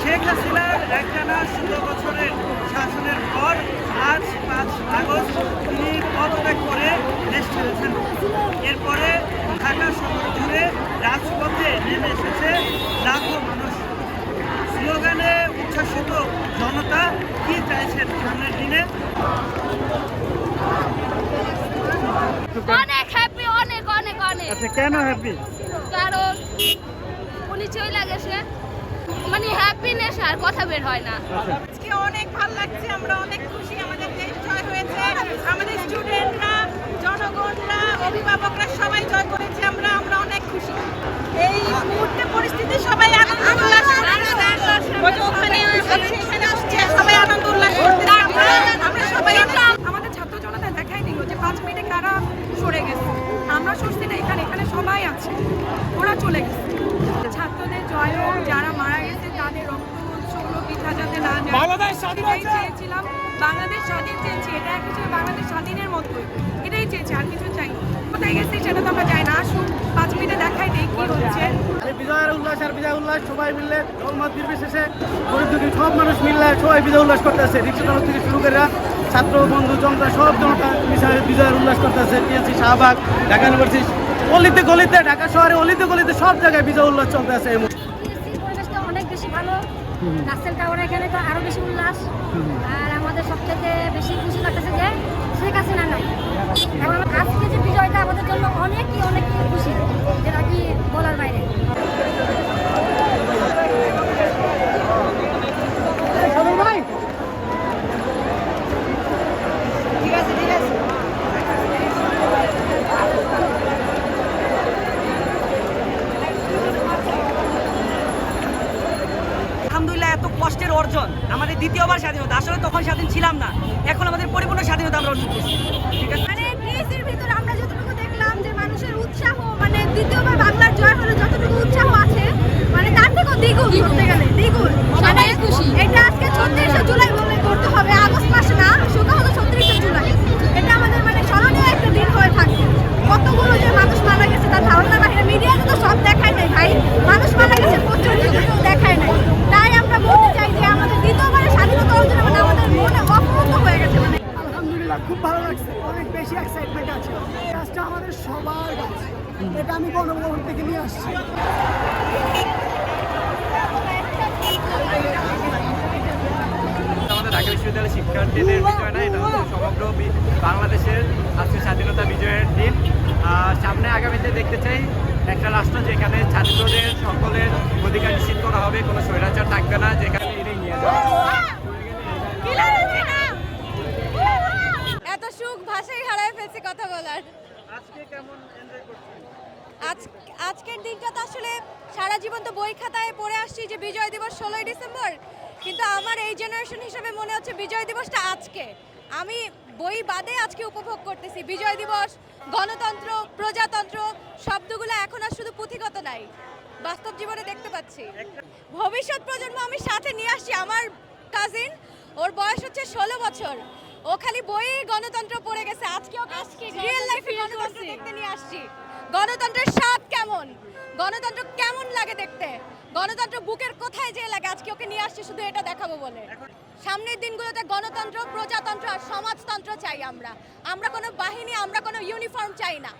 শেখ হাসিনার একটানা ষোলো বছরের শাসনের পর আজ পাঁচ আগস্ট তিনি পদত্যাগ করে দেশ ছেড়েছেন। এরপরে ঢাকা শহর জুড়ে রাজপথে নেমে এসেছে লাখো মানুষ। স্লোগানে উচ্ছ্বাসিত জনতা কি চাইছেন সামনের দিনে? অনেক হ্যাপি অনেক অনেক অনেক। আচ্ছা কেন হ্যাপি কারণ উনি চলে গেছে। মানে হ্যাপিনেস আর কথা বের হয় না। আজকে অনেক ভালো লাগছে, আমরা অনেক খুশি আমাদের দেশ জয় হয়েছে। যায় চেয়েছিলাম। বাংলাদেশ স্বাধীন চেয়েছি। এটা এক হিসেবে বাংলাদেশ স্বাধীনের মতোই এটাই চেয়েছি আর কিছু চাই কোথায় গেছি সেটা তো আমরা যাই না। আসুন পাঁচ মিনিটে দেখাই দিই কি হচ্ছে। আর বিজয়ের উল্লাস আর বিজয় উল্লাস সবাই মিললে দলমত নির্বিশেষে গরিব দুঃখী সব মানুষ মিললে সবাই বিজয় উল্লাস করতেছে। রিক্সা থেকে শুরু করে ছাত্র বন্ধু জনতা সব জনতা বিজয়ের উল্লাস করতেছে। টিএসসি শাহবাগ ঢাকা ইউনিভার্সিটি অলিতে গলিতে ঢাকা শহরে অলিতে গলিতে সব জায়গায় বিজয় উল্লাস চলতেছে এই রাসেল টাওয়ার এখানে তো আরও বেশি উল্লাস। আর আমাদের সবথেকে বেশি খুশি লাগতেছে যে শেখ হাসিনা নাই এবং আজকে যে বিজয়টা আমাদের জন্য অনেকই অনেকই খুশি যেটা কি বলার বাইরে আলহামদুলিল্লাহ এত কষ্টের অর্জন, আমাদের দ্বিতীয়বার স্বাধীনতা আসলে তখন স্বাধীন ছিলাম না। এখন আমাদের পরিপূর্ণ স্বাধীনতা আমরা অর্জন করছি। ঠিক আছে? মানে আমরা যতটুকু দেখলাম যে মানুষের উৎসাহ মানে দ্বিতীয়বার বাংলার জয় হলে যতটুকু উৎসাহ আছে মানে তার থেকেও দ্বিগুণ বলতে গেলে দ্বিগুণ সবাই খুশি এটা আজকে ছত্রিশে জুলাই বলে করতে হবে আগস্ট মাসে না সেটা হলো ছত্রিশে জুলাই এটা আমাদের মানে স্মরণীয় একটা দিন হয়ে থাকবে কতগুলো যে মানুষ মারা গেছে তার ধারণা বাহিরে মিডিয়াতে তো সব দেখায় নাই ভাই মানুষ মারা গেছে প্রচুর কিন্তু কেউ দেখায় নাই তাই আমরা বলতে চাই যে আমাদের দ্বিতীয়বারের স্বাধীনতা অর্জনে মানে আমাদের মনে অপূর্ণ হয়ে গেছে মানে আলহামদুলিল্লাহ খুব ভালো লাগছে অনেক বেশি এক্সাইটমেন্ট আছে। কাজটা আমাদের সবার কাছে। এটা আমি গণভবন থেকে নিয়ে আসছি। ঢাকা বিশ্ববিদ্যালয়ের শিক্ষার্থীদের বিজয় না এটা সমগ্র বাংলাদেশের আজকে স্বাধীনতা বিজয়ের দিন। আর সামনে আগামীতে দেখতে চাই একটা রাষ্ট্র যেখানে ছাত্রদের সকলের অধিকার নিশ্চিত করা হবে কোনো স্বৈরাচার থাকবে না যেখানে এটাই নিয়ে যাবে আজকের দিনটা তো আসলে সারা জীবন তো বই খাতায় পড়ে আসছি যে বিজয় দিবস ষোলোই ডিসেম্বর কিন্তু আমার এই জেনারেশন হিসেবে মনে হচ্ছে বিজয় দিবসটা আজকে। আমি বই বাদে আজকে উপভোগ করতেছি। বিজয় দিবস গণতন্ত্র প্রজাতন্ত্র শব্দগুলো এখন আর শুধু পুঁথিগত নাই বাস্তব জীবনে দেখতে পাচ্ছি। ভবিষ্যৎ প্রজন্ম আমি সাথে নিয়ে আসছি। আমার কাজিন ওর বয়স হচ্ছে ষোলো বছর। ও খালি বই গণতন্ত্র পড়ে গেছে। আজকে ওকে রিয়েল লাইফে গণতন্ত্র দেখতে নিয়ে আসছি। গণতন্ত্রের স্বাদ কেমন? গণতন্ত্র কেমন লাগে দেখতে? গণতন্ত্র বুকের কোথায় যে লাগে আজকে ওকে নিয়ে আসছি শুধু এটা দেখাবো বলে। সামনের দিনগুলোতে গণতন্ত্র প্রজাতন্ত্র আর সমাজতন্ত্র চাই আমরা। আমরা কোনো বাহিনী আমরা কোনো ইউনিফর্ম চাই না।